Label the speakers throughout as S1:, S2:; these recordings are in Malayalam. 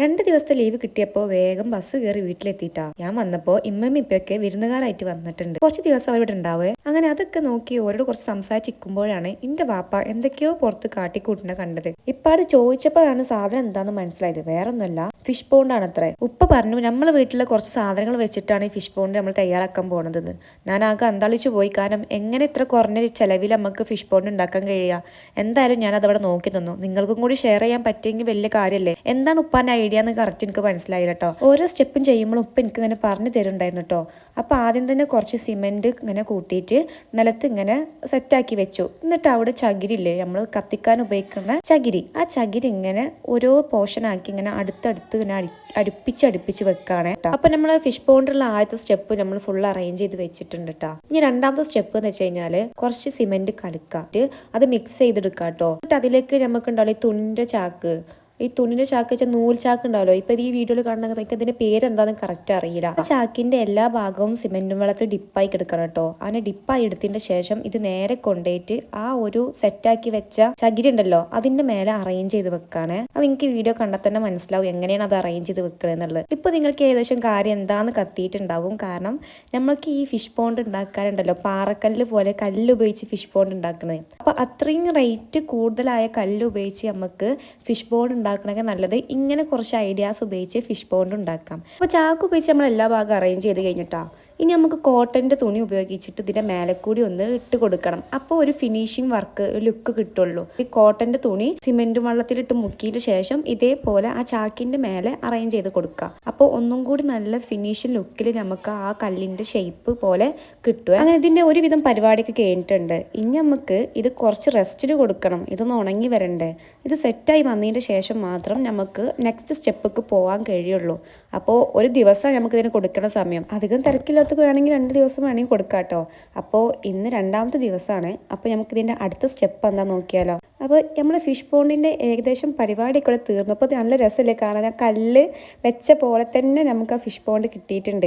S1: രണ്ട് ദിവസത്തെ ലീവ് കിട്ടിയപ്പോൾ വേഗം ബസ് കയറി വീട്ടിലെത്തിയിട്ടാ ഞാൻ വന്നപ്പോൾ ഇമ്മമ്മ ഇപ്പൊക്കെ വിരുന്നുകാരായിട്ട് വന്നിട്ടുണ്ട്. കുറച്ച് ദിവസം അവരുടെ ഉണ്ടാവേ. അങ്ങനെ അതൊക്കെ നോക്കി ഓരോട് കുറച്ച് സംസാരിച്ചിരിക്കുമ്പോഴാണ് എന്റെ വാപ്പ എന്തൊക്കെയോ പുറത്ത് കാട്ടിക്കൂട്ടിനെ കണ്ടത്. ഇപ്പാട് ചോദിച്ചപ്പോഴാണ് സാധനം എന്താന്ന് മനസ്സിലായത്. വേറൊന്നുമല്ല. ഫിഷ് പോണ്ടാണ് അത്രേ. ഉപ്പ പറഞ്ഞു നമ്മൾ വീട്ടിലെ കുറച്ച് സാധനങ്ങൾ വെച്ചിട്ടാണ് ഈ ഫിഷ് പോണ്ട് നമ്മൾ തയ്യാറാക്കാൻ പോണതെന്ന്. ഞാൻ ആകെ അന്താളിച്ചു പോയി. കാരണം എങ്ങനെ ഇത്ര കുറഞ്ഞ ചിലവിൽ നമുക്ക് ഫിഷ് പോണ്ട് ഉണ്ടാക്കാൻ കഴിയുക? എന്തായാലും ഞാൻ അതവിടെ നോക്കി തന്നു നിങ്ങൾക്കും കൂടി ഷെയർ ചെയ്യാൻ പറ്റിയെങ്കിൽ വലിയ കാര്യമല്ലേ എന്താണ് ഉപ്പാന്റെ ഐഡിയ എന്ന് കറക്റ്റ് എനിക്ക് മനസ്സിലായി കേട്ടോ ഓരോ സ്റ്റെപ്പും ചെയ്യുമ്പോൾ ഉപ്പ എനിക്ക് ഇങ്ങനെ പറഞ്ഞു തരുന്നുണ്ടായിരുന്നു കേട്ടോ അപ്പോൾ ആദ്യം തന്നെ കുറച്ച് സിമെന്റ് ഇങ്ങനെ കൂട്ടിയിട്ട് നിലത്ത് ഇങ്ങനെ സെറ്റാക്കി വെച്ചു. എന്നിട്ട് അവിടെ ചകിരില്ലേ നമ്മൾ കത്തിക്കാൻ ഉപയോഗിക്കുന്ന ചകിരി. ആ ചകിരി ഇങ്ങനെ ഓരോ പോർഷൻ ആക്കി ഇങ്ങനെ അടുത്തടുത്ത് ഇങ്ങനെ അടി അടുപ്പിച്ച് അടുപ്പിച്ച് വെക്കാണ് കേട്ടോ അപ്പൊ നമ്മൾ ഫിഷ് പോണ്ടുള്ള ആദ്യത്തെ സ്റ്റെപ്പ് നമ്മൾ ഫുൾ അറേഞ്ച് ചെയ്ത് വെച്ചിട്ടുണ്ട് കേട്ടോ ഇനി രണ്ടാമത്തെ സ്റ്റെപ്പ് എന്ന് വെച്ച് കഴിഞ്ഞാൽ കുറച്ച് സിമെന്റ് കലക്കാട്ട് അത് മിക്സ് ചെയ്തെടുക്കാം കേട്ടോ എന്നിട്ട് അതിലേക്ക് നമുക്ക് ഉണ്ടാവില്ല തുണിന്റെ ചാക്ക് ഈ തുണിന്റെ ചാക്ക് വെച്ചാൽ നൂൽ ചാക്ക് ഉണ്ടാവല്ലോ? ഇപ്പൊ ഈ വീഡിയോയിൽ കാണുന്ന എനിക്ക് അതിന്റെ പേരെന്താന്ന് കറക്റ്റ് അറിയില്ല. ചാക്കിന്റെ എല്ലാ ഭാഗവും സിമെന്റും വെള്ളത്തിൽ ഡിപ്പായി കിടക്കണം കേട്ടോ. അങ്ങനെ ഡിപ്പായി എടുത്തതിന്റെ ശേഷം ഇത് നേരെ കൊണ്ടുപോയിട്ട് ആ ഒരു സെറ്റാക്കി വെച്ച ചകിരി ഉണ്ടല്ലോ അതിന്റെ മേലെ അറേഞ്ച് ചെയ്ത് വെക്കാണ്. അത് നിങ്ങൾക്ക് വീഡിയോ കണ്ടാൽ തന്നെ മനസ്സിലാവും എങ്ങനെയാണ് അത് അറേഞ്ച് ചെയ്ത് വെക്കുന്നത് എന്നുള്ളത്. ഇപ്പൊ നിങ്ങൾക്ക് ഏകദേശം കാര്യം എന്താന്ന് കത്തിയിട്ടുണ്ടാകും. കാരണം നമ്മൾക്ക് ഈ ഫിഷ് പോണ്ട് ഉണ്ടാക്കാറുണ്ടല്ലോ പാറക്കല്ല് പോലെ കല്ല് ഉപയോഗിച്ച് ഫിഷ് പോണ്ട് ഉണ്ടാക്കുന്നത് അപ്പൊ അത്രയും റേറ്റ് കൂടുതലായ കല്ല് ഉപയോഗിച്ച് നമുക്ക് ഫിഷ് പോണ്ട് ഉണ്ടാക്കണമെങ്കിൽ നല്ലത്. ഇങ്ങനെ കുറച്ച് ഐഡിയാസ് ഉപയോഗിച്ച് ഫിഷ് പോണ്ട് ഉണ്ടാക്കാം. അപ്പോൾ ചാക്ക് ഉപയോഗിച്ച് നമ്മൾ എല്ലാ ഭാഗം അറേഞ്ച് ചെയ്ത് കഴിഞ്ഞിട്ടാ? ഇനി നമുക്ക് കോട്ടന്റെ തുണി ഉപയോഗിച്ചിട്ട് ഇതിന്റെ മേലെ കൂടി ഒന്ന് ഇട്ട് കൊടുക്കണം. അപ്പോൾ ഒരു ഫിനിഷിങ് വർക്ക് ലുക്ക് കിട്ടുള്ളൂ. ഈ കോട്ടന്റെ തുണി സിമെന്റ് വെള്ളത്തിലിട്ട് മുക്കിയിട്ട് ശേഷം ഇതേപോലെ ആ ചാക്കിന്റെ മേലെ അറേഞ്ച് ചെയ്ത് കൊടുക്കുക. അപ്പോൾ ഒന്നും കൂടി നല്ല ഫിനിഷിങ് ലുക്കിൽ നമുക്ക് ആ കല്ലിന്റെ ഷേപ്പ് പോലെ കിട്ടുക. അങ്ങനെ ഇതിന്റെ ഒരുവിധം പരിപാടിയൊക്കെ കഴിഞ്ഞിട്ടുണ്ട്. ഇനി നമുക്ക് ഇത് കുറച്ച് റെസ്റ്റിന് കൊടുക്കണം. ഇതൊന്ന് ഉണങ്ങി വരണ്ടേ. ഇത് സെറ്റായി വന്നതിന് ശേഷം മാത്രം നമുക്ക് നെക്സ്റ്റ് സ്റ്റെപ്പിക്ക് പോകാൻ കഴിയുള്ളൂ. അപ്പോൾ ഒരു ദിവസം നമുക്കിതിന് കൊടുക്കുന്ന സമയം. അധികം തിരക്കില്ലാത്തവർക്ക് വേണമെങ്കിൽ രണ്ട് ദിവസം വേണമെങ്കിൽ കൊടുക്കാം കേട്ടോ അപ്പോൾ ഇന്ന് രണ്ടാമത്തെ ദിവസമാണ്. അപ്പോൾ നമുക്ക് ഇതിന്റെ അടുത്ത സ്റ്റെപ്പ് എന്താ നോക്കിയാലോ? അപ്പോൾ നമ്മൾ ഫിഷ് പോണ്ടിന്റെ ഏകദേശം പരിപാടിയൊക്കെ ഇവിടെ തീർന്നു. അപ്പോൾ നല്ല രസമല്ലേ കാണാൻ. കല്ല് വെച്ച പോലെ തന്നെ നമുക്ക് ആ ഫിഷ് പോണ്ട് കിട്ടിയിട്ടുണ്ട്.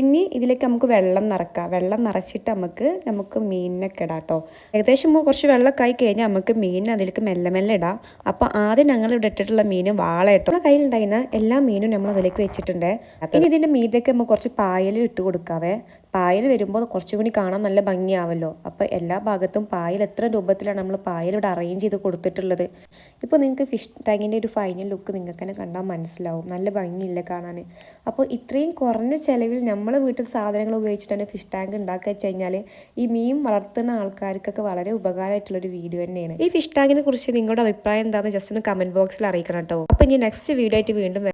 S1: ഇനി ഇതിലേക്ക് നമുക്ക് വെള്ളം നിറക്കാം. വെള്ളം നിറച്ചിട്ട് നമുക്ക് നമുക്ക് മീനിനൊക്കെ ഇടാം കേട്ടോ. ഏകദേശം കുറച്ച് വെള്ളമൊക്കെ ആയി കഴിഞ്ഞാൽ നമുക്ക് മീനിന് അതിലേക്ക് മെല്ലെ മെല്ലെ ഇടാം. അപ്പോൾ ആദ്യം ഞങ്ങൾ ഇവിടെ ഇട്ടിട്ടുള്ള മീൻ വാള കേട്ടോ നമ്മുടെ കയ്യിലുണ്ടായിരുന്ന എല്ലാ മീനും നമ്മൾ അതിലേക്ക് വെച്ചിട്ടുണ്ട്. ഇനി ഇതിന്റെ മീതൊക്കെ നമുക്ക് കുറച്ച് പായൽ ഇട്ട് കൊടുക്കാവേ. പായൽ വരുമ്പോൾ കുറച്ചും കൂടി കാണാൻ നല്ല ഭംഗിയാവല്ലോ. അപ്പോൾ എല്ലാ ഭാഗത്തും പായൽ എത്ര രൂപത്തിലാണ് നമ്മൾ പായൽ ഇവിടെ അറേഞ്ച് ചെയ്ത് കൊടുത്തിട്ടുള്ളത്. ഇപ്പോൾ നിങ്ങൾക്ക് ഫിഷ് ടാങ്കിന്റെ ഒരു ഫൈനൽ ലുക്ക് നിങ്ങൾക്ക് തന്നെ കണ്ടാൽ മനസ്സിലാവും. നല്ല ഭംഗിയില്ല കാണാൻ അപ്പോൾ ഇത്രയും കുറഞ്ഞ ചിലവിൽ നമ്മൾ വീട്ടിൽ സാധനങ്ങൾ ഉപയോഗിച്ചിട്ടാണ് ഫിഷ് ടാങ്ക് ഉണ്ടാക്കുക വെച്ച് കഴിഞ്ഞാൽ ഈ മീൻ വളർത്തുന്ന ആൾക്കാർക്കൊക്കെ വളരെ ഉപകാരമായിട്ടുള്ളൊരു വീഡിയോ തന്നെയാണ്. ഈ ഫിഷ് ടാങ്കിനെ കുറിച്ച് നിങ്ങളുടെ അഭിപ്രായം എന്താണെന്ന് ജസ്റ്റ് ഒന്ന് കമന്റ് ബോക്സിൽ അറിയിക്കണം കേട്ടോ അപ്പോൾ ഇനി നെക്സ്റ്റ് വീഡിയോ ആയിട്ട് വീണ്ടും